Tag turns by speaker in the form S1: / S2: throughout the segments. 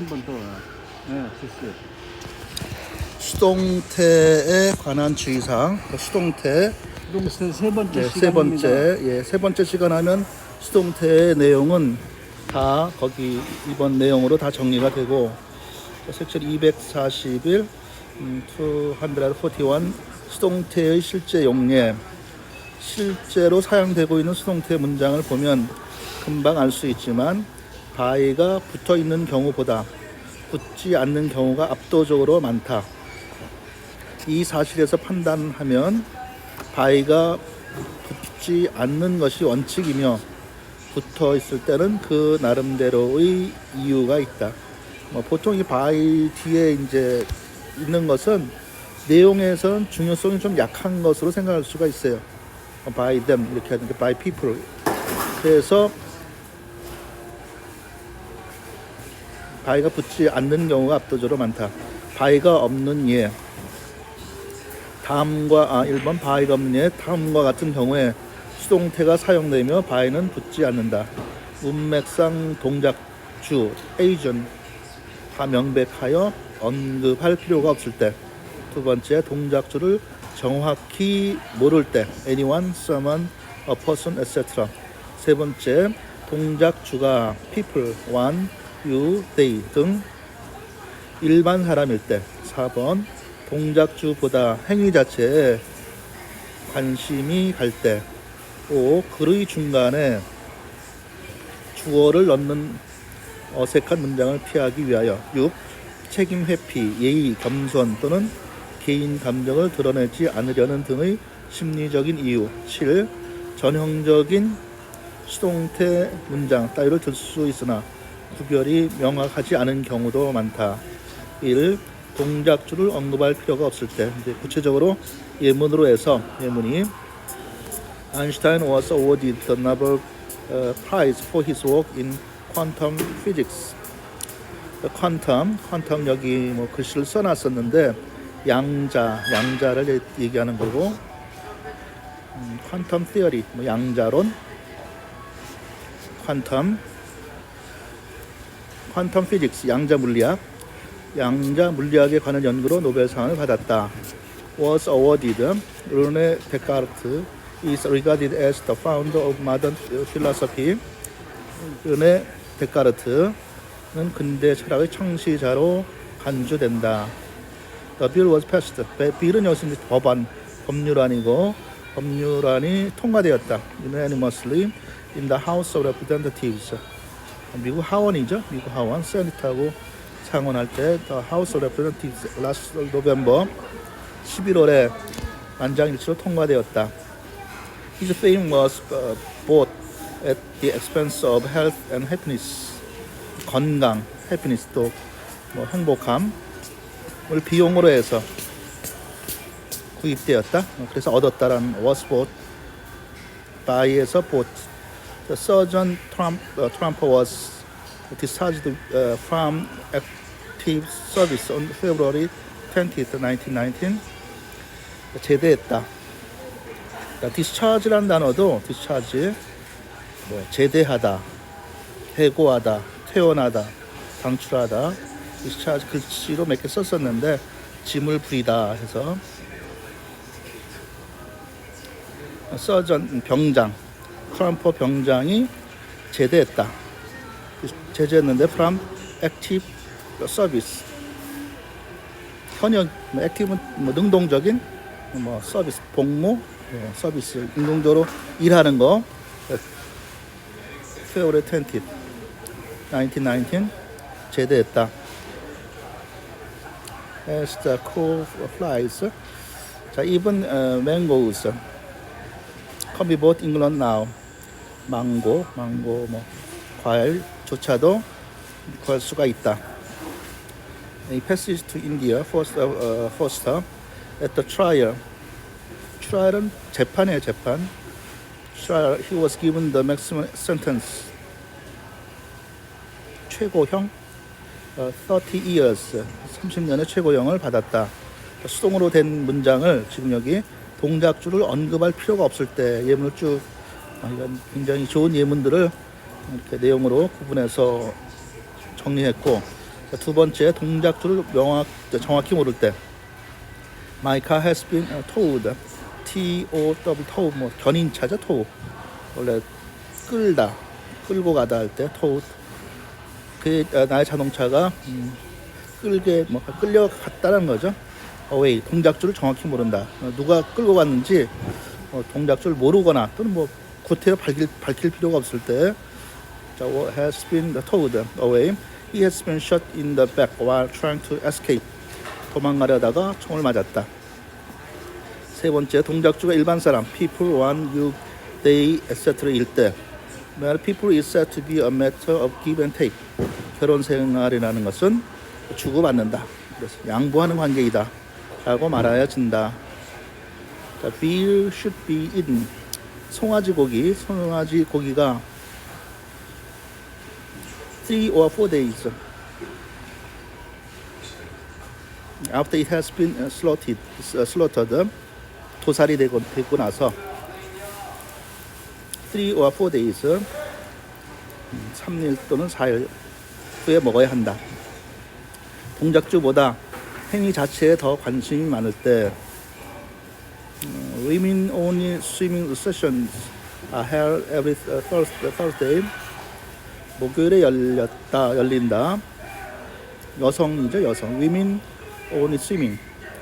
S1: 한 번 더. 네, 됐어요.
S2: 수동태에 관한 주의사항. 그 수동태
S1: 수동태 세 번째
S2: 네,
S1: 시간입니다.
S2: 세 번째 예, 세 번째 시간 하면 수동태의 내용은 다 거기 이번 내용으로 다 정리가 되고 자, 섹션 241 음, 241 수동태의 실제 용례 실제로 사용되고 있는 수동태 문장을 보면 금방 알 수 있지만 바이가 붙어 있는 경우보다 붙지 않는 경우가 압도적으로 많다. 이 사실에서 판단하면 바이가 붙지 않는 것이 원칙이며 붙어 있을 때는 그 나름대로의 이유가 있다. 뭐 보통 이 바이 뒤에 이제 있는 것은 내용에선 중요성이 좀 약한 것으로 생각할 수가 있어요. by them 이렇게 하는 게 by people. 그래서 바이가 붙지 않는 경우가 압도적으로 많다. 바이가 없는 예. 다음과 아 1번 바이가 없는 예 다음과 같은 경우에 수동태가 사용되며 바이는 붙지 않는다. 문맥상 동작주 agent 다 명백하여 언급할 필요가 없을 때. 두 번째 동작주를 정확히 모를 때 anyone, someone, a person, etc. 세 번째 동작주가 people, one, you, they 등 일반 사람일 때 4번 동작주보다 행위 자체에 관심이 갈 때 5. 글의 중간에 주어를 넣는 어색한 문장을 피하기 위하여 6. 책임 회피, 예의, 겸손 또는 개인 감정을 드러내지 않으려는 등의 심리적인 이유 7. 전형적인 수동태 문장 따위를 들 수 있으나 구별이 명확하지 않은 경우도 많다. 1. 동작주를 언급할 필요가 없을 때 이제 구체적으로 예문으로 해서 예문이 Einstein was awarded the Nobel uh, Prize for his work in quantum physics. Quantum, quantum 여기 뭐 글씨를 써놨었는데 양자, 양자를 얘- 얘기하는 거고 음, quantum theory, 뭐 양자론, quantum physics, 양자 물리학, 양자 물리학에 관한 연구로 노벨상을 받았다. Was awarded. 르네 데카르트 is regarded as the founder of modern philosophy. 르네 데카르트는 근대 철학의 창시자로 간주된다. The bill was passed. 배- 빌은 여기서 법안, 법률안이고 법률안이 통과되었다. Unanimously in the House of Representatives. 미국 하원이죠. 미국 하원, 세니트하고 상원할 때 of Representatives last November 11월에 만장일치로 통과되었다. His fame was uh, bought at the expense of health and happiness. 건강, happiness 또 뭐 행복함을 비용으로 해서 구입되었다. 그래서 얻었다라는 was bought buy에서 bought. The Surgeon Trump, uh, Trump was discharged uh, from active service on February 20th, 1919. 제대했다. 자, discharge라는 단어도 discharge, 뭐 제대하다, 해고하다, 퇴원하다, 방출하다, discharge 글씨로 몇 개 썼었는데 짐을 부리다 해서 서전 병장, 트럼프 병장이 제대했다. 제재했는데 from active service 현역 뭐 액티브는 뭐 능동적인 뭐 서비스 복무 예, 서비스 능동적으로 일하는 거 February 20th 1919 제대했다 As the crow flies 자 even uh, mangoes can be bought in England now 망고 망고 뭐 과일조차도 구할 수가 있다 He passes to India first, uh, first at the trial. trial은 재판이에요, 재판. trial, he was given the maximum sentence. 최고형 어, 30 years, 30년의 최고형을 받았다. 수동으로 된 문장을 지금 여기 동작주를 언급할 필요가 없을 때 예문을 쭉 아, 이건 굉장히 좋은 예문들을 이렇게 내용으로 구분해서 정리했고 자, 두 번째 동작줄을 명확 정확히 모를 때 My car has been uh, towed. T O W tow 뭐 견인차죠 tow. 원래 끌다 끌고 가다 할 때 towed. 그 어, 나의 자동차가 음, 끌게 뭐 끌려갔다는 거죠. away 동작줄을 정확히 모른다. 어, 누가 끌고 갔는지 어, 동작줄 모르거나 또는 뭐 구태여 밝힐, 밝힐 필요가 없을 때 자, has been towed away. He has been shot in the back while trying to escape. 도망가려다가 총을 맞았다. 세 번째 동작주가 일반 사람 people want you they etc 일때 married people is said to be a matter of give and take 결혼 생활이라는 것은 주고받는다 그래서 양보하는 관계이다 라고 말하여진다 자, beer should be eaten 송아지 고기 송아지 고기가 three or four days after it has been uh, slaughtered, uh, slaughtered 도살이 되고, 되고 나서 3 or 4 days 3일 또는 4일 후에 먹어야 한다. 동작주보다 행위 자체에 더 관심이 많을 때 어, women only swimming sessions are held every uh, Thursday, Thursday 목요일에 열렸다 열린다 여성이죠 여성 women only swimming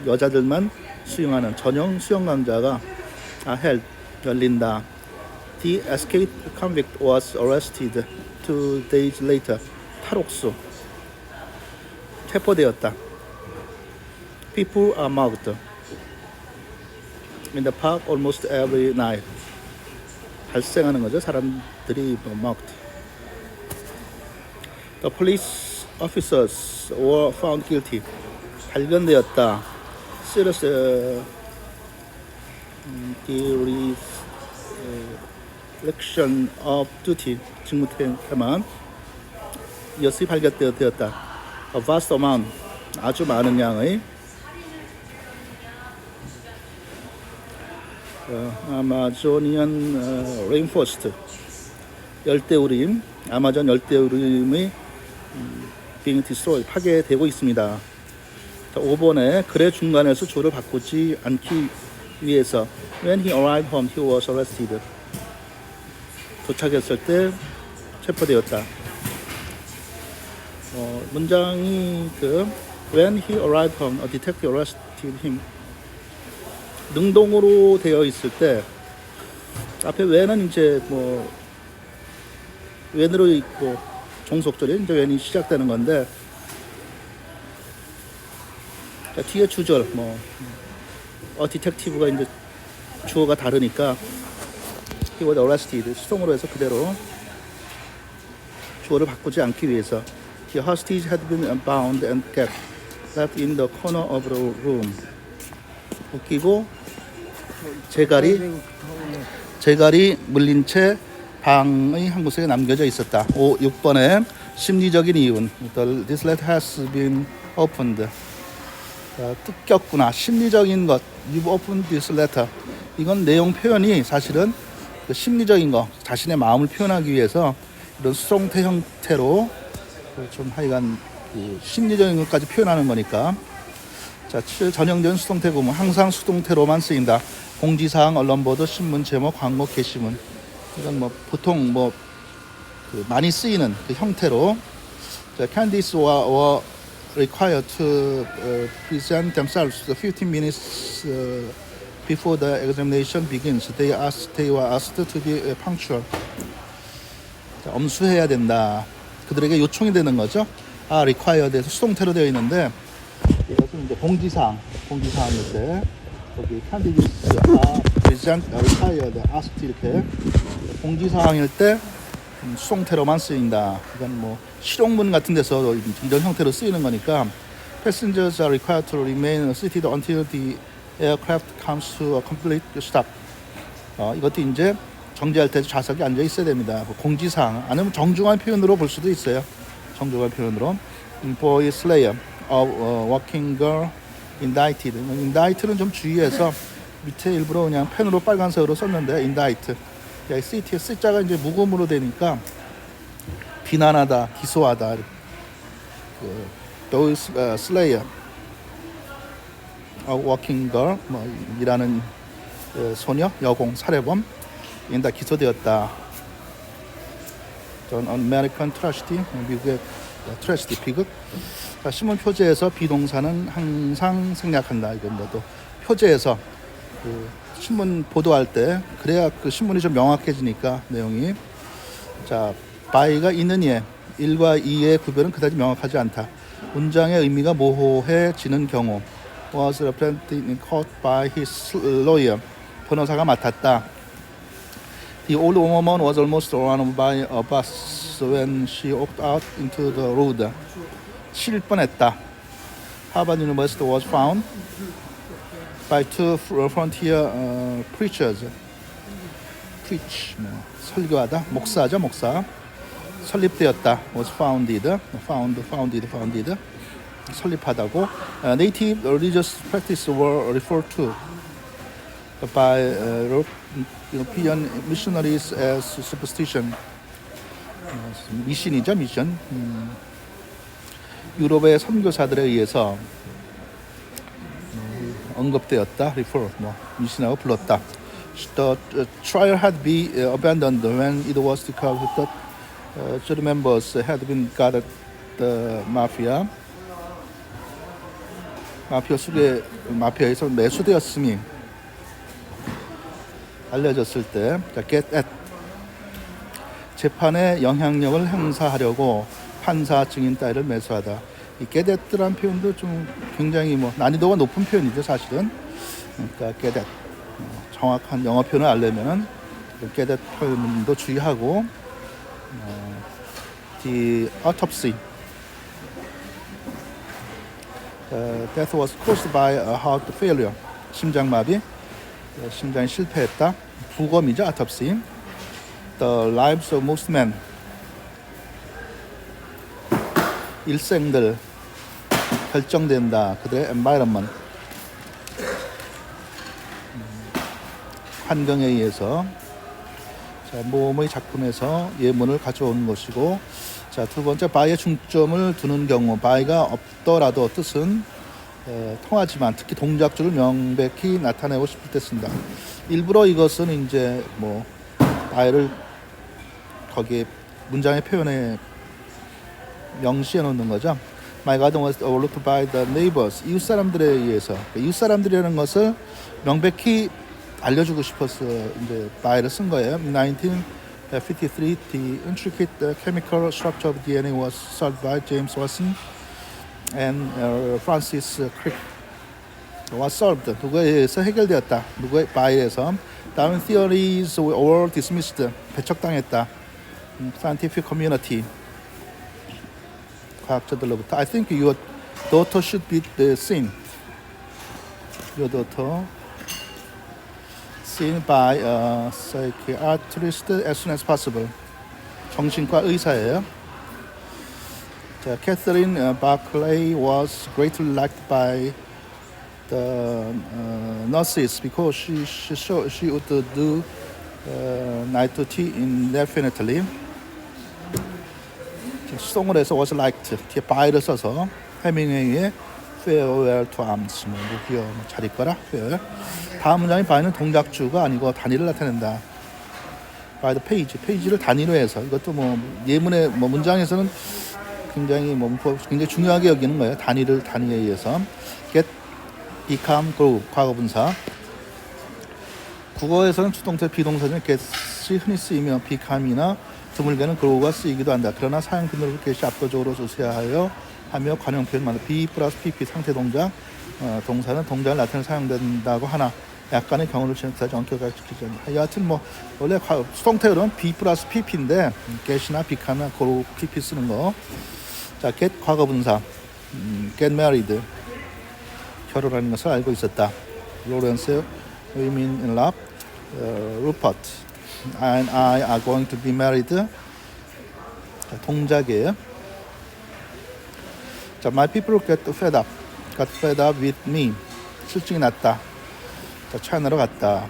S2: 여자들만 수영하는 전용 수영 강좌가 아, held 열린다. The escaped convict was arrested two days later. 탈옥수 체포되었다. People are mugged in the park almost every night. 발생하는 거죠. 사람들이 뭐 mugged. The police officers were found guilty. 발견되었다. serious uh, the reflection of duty 직무 태만 이것이 발견되었다. A vast amount 아주 많은 양의 아마조니안 어, 레인포스트 열대우림 아마존 열대우림의 음, being destroyed 파괴되고 있습니다. 자, 5번에 글의 중간에서 조를 바꾸지 않기 위해서 When he arrived home, he was arrested. 도착했을 때 체포되었다. 어, 문장이 그 When he arrived home, a detective arrested him. 능동으로 되어 있을 때 앞에 when은 이제 뭐 when으로 있고 종속절이 이제 when이 시작되는 건데 자, 뒤에 주절 뭐 어, 디텍티브가 이제 주어가 다르니까 was arrested 수동으로 해서 그대로 주어를 바꾸지 않기 위해서 the hostage had been bound and kept left in the corner of the room 웃기고 제갈이 제갈이 물린 채 방의 한 구석에 남겨져 있었다. 5, 6번에 심리적인 이윤 The- This letter has been opened 자, 뜯겼구나. 심리적인 것. You've opened this letter. 이건 내용 표현이 사실은 그 심리적인 거, 자신의 마음을 표현하기 위해서 이런 수동태 형태로 그좀 하여간 그 심리적인 것까지 표현하는 거니까. 자, 칠- 전형적인 수동태 구문. 항상 수동태로만 쓰인다. 공지사항, 언론보도, 신문 제목, 광고, 게시문. 이건 뭐 보통 뭐 그 많이 쓰이는 그 형태로. 자, Candice were, were required to uh, present themselves 15 minutes uh, before the examination begins. They asked, they were asked to be uh, punctual. 자, 엄수해야 된다. 그들에게 요청이 되는 거죠. 아, required에서 수동태로 되어 있는데 이것은 이제 공지사항, 공지사항일 때 여기 candidates are present, required, asked 이렇게 공지사항일 때 음, 수동태로만 쓰인다. 이건 뭐 실용문 같은 데서 이런 형태로 쓰이는 거니까 passengers are required to remain seated until the aircraft comes to a complete stop. 어, 이것도 이제 정지할 때 좌석에 앉아 있어야 됩니다. 뭐 공지사항 아니면 정중한 표현으로 볼 수도 있어요. 정중한 표현으로 음, boy slayer of uh, working girl indicted. indict는 좀 주의해서 밑에 일부러 그냥 펜으로 빨간색으로 썼는데 indict. 야, CT C자가 이제 무음으로 되니까 비난하다, 기소하다. 그 a working girl 뭐 일하는 어, 소녀 여공 살해범 인다 기소되었다. 전 아메리칸 트라시티 미국의 트라시티 비극 자, 신문 표제에서 비동사는 항상 생략한다. 이건 뭐또 표제에서 그 신문 보도할 때 그래야 그 신문이 좀 명확해지니까 내용이 자 있는 예 1과 2의 구별은 그다지 명확하지 않다. 문장의 의미가 모호해지는 경우 was represented court by his lawyer 변호사가 맡았다. The old woman was almost run by a bus when she walked out into the road. 칠 뻔했다. Harvard University was found by two frontier uh, preachers. preach 뭐, 설교하다 목사죠 목사 설립되었다 was founded found founded founded 설립하다고 uh, native religious practice were referred to by uh, European missionaries as superstition 어, 미신이죠 미션 음, 유럽의 선교사들에 의해서 음, 언급되었다 refer 뭐 미신하고 불렀다 the uh, trial had been uh, abandoned when it was discovered that uh, jury members had been gathered the mafia 마피아 수배 마피아에서 매수되었음이 알려졌을 때 자, get at 재판에 영향력을 행사하려고 판사 증인 따위를 매수하다. 이 at라는 표현도 좀 굉장히 뭐 난이도가 높은 표현이죠 사실은. 그러니까 at 어, 정확한 영어 표현을 알려면은 get at 표현도 주의하고 어, the autopsy. uh, death was caused by a heart failure. 심장마비 어, 심장이 실패했다. 부검이죠 autopsy the lives of most men 일생들 결정된다 그들의 environment 음, 환경에 의해서 자, 모험의 작품에서 예문을 가져오는 것이고 자, 두 번째 바이에 중점을 두는 경우 바이가 없더라도 뜻은 어, 통하지만 특히 동작줄을 명백히 나타내고 싶을 때 쓴다. 일부러 이것은 이제 뭐 바이를 거기에 문장의 표현에 명시해 놓는 거죠. My garden was overlooked by the neighbors. 이웃 사람들에 의해서 그러니까 이웃 사람들이라는 것을 명백히 알려주고 싶어서 이제 바이를 쓴 거예요. 1953, the intricate uh, chemical structure of DNA was solved by James Watson and uh, Francis Crick. was solved. 누구에 의해서 해결되었다. 누구의 바이에서 다른 theories were dismissed. 배척당했다. 음, scientific community 과학자들로부터 I think your daughter should be the seen. Your daughter seen by a psychiatrist as soon as possible. 정신과 의사예요. 자, Catherine uh, Barclay was greatly liked by the uh, nurses because she she, show, she would do uh, night duty indefinitely. 수동을 해서 was liked. 뒤에 by를 써서 해밍웨이의 farewell to arms. 뭐 무기여 뭐 잘 있거라. farewell. 다음 문장이 by는 동작주가 아니고 단위를 나타낸다. By the page. 페이지를 단위로 해서. 이것도 뭐 예문의 뭐 문장에서는 굉장히 뭐 굉장히 중요하게 여기는 거예요. 단위를 단위에 의해서. get become grow. 과거분사. 국어에서는 주동태 비동사 중에 get이 흔히 쓰이며 become이나 드물게는 grow가 쓰이기도 한다. 그러나 사용 빈도를 get이 압도적으로 조사하여 하며 관용 표현 많다. be 플러스 pp 상태 동작 어, 동사는 동작을 나타내 사용된다고 하나 약간의 경우를 지역까지 엄격하게 지키지 않는다. 여하튼 뭐 원래 과- 수동태로는 be 플러스 pp인데 get이나 become이나 grow pp 쓰는 거. 자, get 과거 분사 음, get married 결혼하는 것을 알고 있었다. 로렌스 in love 어, Rupert and I are going to be married. 자, 동작이에요. 자, my people get fed up. got fed up with me. 실증이 났다. 자, 차이나로 갔다.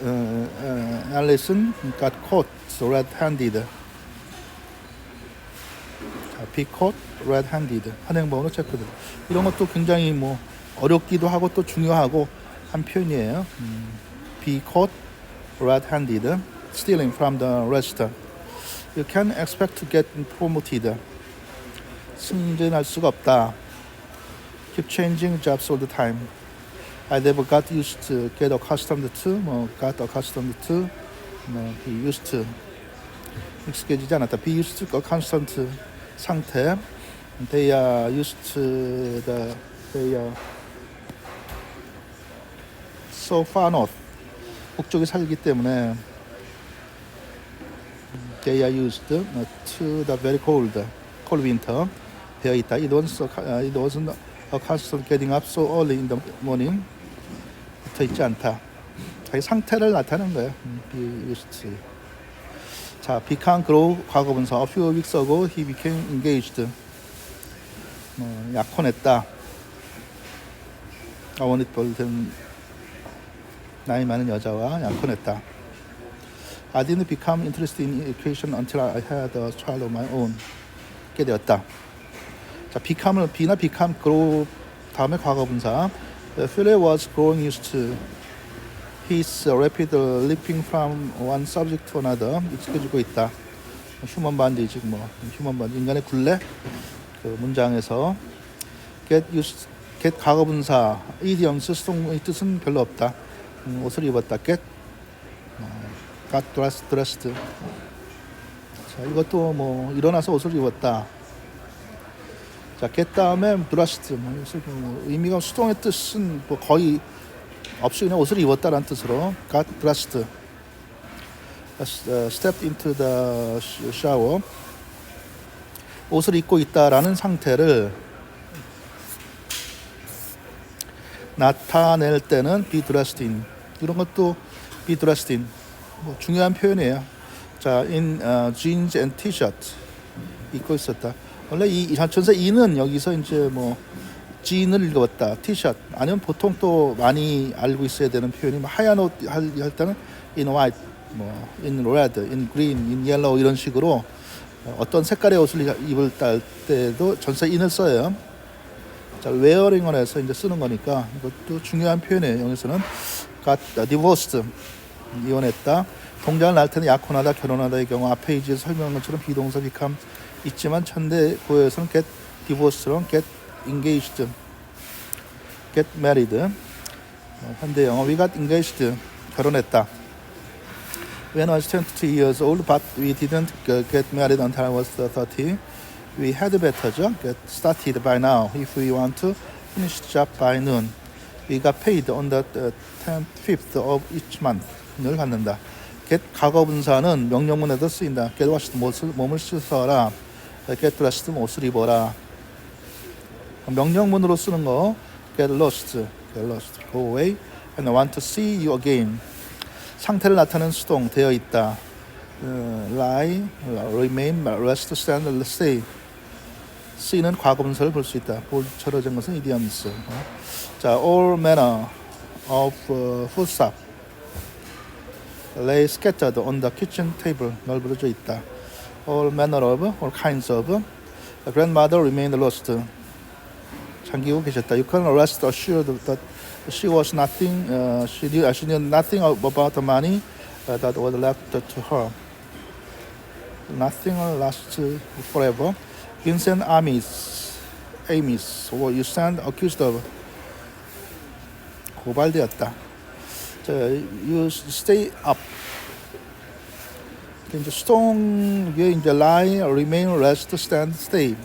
S2: 어, 어, Alison got caught red-handed. 자, be caught red-handed 한행범으로 체크돼. 이런 것도 굉장히 뭐 어렵기도 하고 또 중요하고 한 표현이에요. 음, be caught red-handed stealing from the register. You can expect to get promoted. 승진할 수가 없다. Keep changing jobs all the time. I never got used to, get accustomed to, 뭐 got accustomed to, 뭐 be used to. 익숙해지지 않았다. be used to, constant 상태. They are used to the, they are so far north. 북쪽에 살기 때문에 they are used to the very cold, cold winter. 되어 있다. It wasn't, it wasn't accustomed getting up so early in the morning. 붙어 있지 않다. 자기 상태를 나타내는 거예요. 음, be used to. 자, become grow 과거분사. A few weeks ago he became engaged. 뭐, 약혼했다. 어머니뻘 된 나이 많은 여자와 약혼했다. I didn't become interested in education until I had a child of my own. 게 되었다. 자, become을 be나 become, grow 다음에 과거 분사. Philip was growing used to his rapid leaping from one subject to another. 익숙해지고 있다. 휴먼 반디지 뭐 휴먼 반디 인간의 굴레 그 문장에서 get used get 과거 분사 이디엄스 수동의 뜻은 별로 없다. 음, 옷을 입었다. 어, got dressed dressed. 자 이것도 뭐 일어나서 옷을 입었다. 자, get 다음에 dressed 뭐뭐 의미가 수동의 뜻은 뭐 거의 없이 그냥 옷을 입었다라는 뜻으로 got dressed. Uh, stepped into the shower. 옷을 입고 있다라는 상태를 나타낼 때는 be dressed in 이런 것도 be dressed in 뭐 중요한 표현이에요. 자, in uh, jeans and t-shirt 입고 있었다. 원래 이 전체 이는 여기서 이제 뭐 jean을 읽었다, t-shirt 아니면 보통 또 많이 알고 있어야 되는 표현이 뭐 하얀 옷 할 때는 in white, 뭐 in red, in green, in yellow 이런 식으로 어떤 색깔의 옷을 입을 때도 전체 in을 써요. 자, wearing을 해서 이제 쓰는 거니까 이것도 중요한 표현이에요. 여기서는 divorced 이혼했다. 동작을 날 때는 약혼하다, 결혼하다의 경우 앞 페이지에 설명한 것처럼 비동사 become 있지만 천대 고에서는 get divorced로 get engaged, get married. 어, 현대 영어 we got engaged 결혼했다. When I was 22 years old, but we didn't uh, get married until I was 30. We had better죠. Get started by now if we want to finish job by noon. Got paid on the 10th, 5th of each month. 늘 받는다. get 과거 분사는 명령문에도 쓰인다. get washed 몸을 씻어라. get dressed 옷을 입어라. 명령문으로 쓰는 거 get lost, get lost, go away, and I want to see you again. 상태를 나타내는 수동 되어 있다. 어, lie, remain, rest, stand, stay. C는 과거분사를 볼 수 있다. 볼 철어진 것은 idioms. 어? 자, all manner of uh, foodstuff lay scattered on the kitchen table. 널브러져 있다. All manner of, all kinds of. The grandmother remained lost. 잠기고 계셨다. You can rest assured that she was nothing. Uh, she knew she knew nothing about the money uh, that was left to her. Nothing lasts forever. Vincent Amis, Amis, or you stand accused of 고발되었다. 자, you stay up. 이제 수동 위에 이제 lie, remain, rest, stand, stay.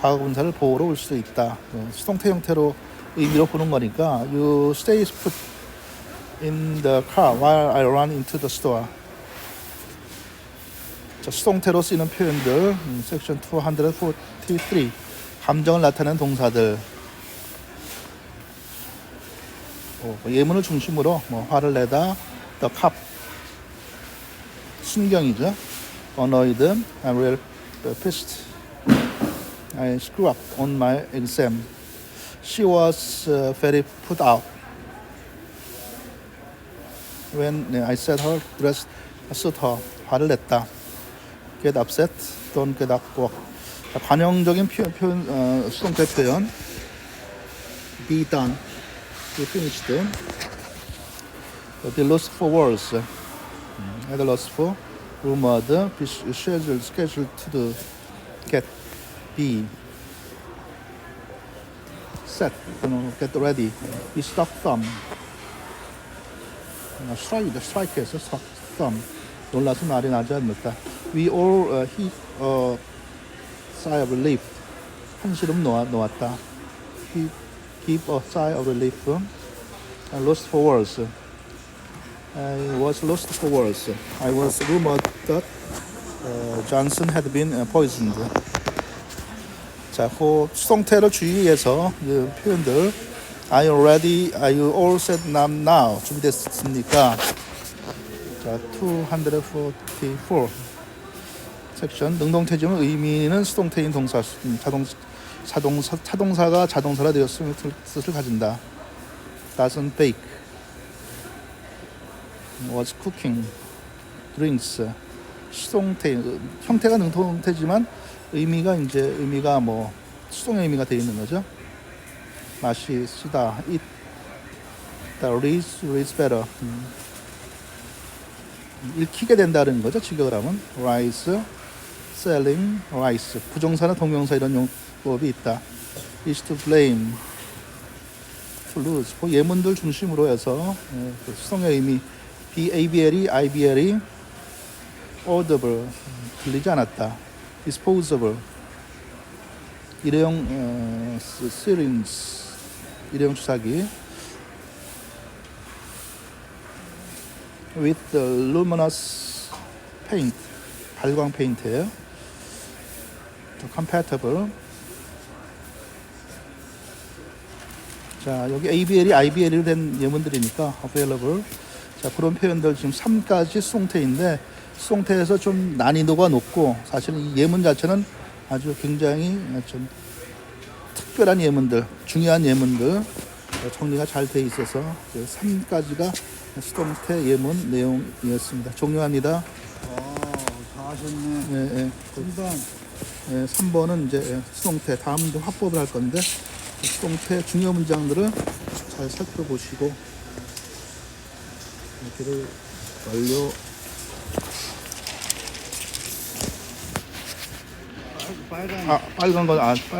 S2: 과거 분사를 보호로 올 수도 있다. 어, 수동태 형태로 의미로 보는 거니까 you stay put in the car while I run into the store. 자, 수동태로 쓰이는 표현들 음, 섹션 243 감정을 나타내는 동사들 어, 예문을 중심으로 뭐 화를 내다 the cop 순경이죠 annoyed I'm real pissed I screw up on my exam. She was uh, very put out when I said her dress suit her. 화를 냈다. Get upset, don't get. 자, 관용적인 표현, 표현 어, 수동태 표현. be done, be finished. be lost for words. 음, at lost for rumored, be scheduled, scheduled to do, get, be set, you know, get ready, be stuck thumb. 어, strike, strike에서 thumb. 놀라서 말이 나지 않는다. We all uh, heave a sigh of relief. 한시름 놓아, 놓았다. He give a sigh of relief. I lost for words. I was lost for words. I was rumored that uh, Johnson had been uh, poisoned. 자, 그 수동태를 주의해서 이 표현들 Are you ready? Are you all set now? now? 준비됐습니까? 자, 244 섹션 능동태지문 의미는 수동태인 동사 음, 자동 자동사 타동사가 자동사가 되었음을 뜻을 가진다. doesn't bake was cooking drinks 수동태 형태가 능동태지만 의미가 이제 의미가 뭐 수동의 의미가 되어 있는 거죠. 맛이 쓰다 eat the reads reads better 음. 읽히게 된다는 거죠. 직역을 하면 rice selling rice 부정사나 동명사 이런 용법이 있다. is to blame to lose 그 예문들 중심으로 해서 예, 그 수동의 의미 B A B L이 I B L이 audible 음, 들리지 않았다. disposable 일회용 어, 스- syringe 일회용 주사기 with the luminous paint 발광 페인트예요. Compatible 자 여기 ABL이 IBL이 된 예문들이니까 available 자 그런 표현들 지금 3가지 수동태인데 수동태에서 좀 난이도가 높고 사실은 이 예문 자체는 아주 굉장히 좀 특별한 예문들 중요한 예문들 정리가 잘 돼 있어서 3가지가 수동태 예문 내용이었습니다 종료합니다
S1: 아, 다 하셨네.
S2: 예, 예.
S1: 금방.
S2: 예, 3번은 이제 예, 수동태 다음 도 화법을 할 건데 수동태 중요 문장들을 잘 살펴보시고 여기를 완료. 아 빨간 건 아, 빨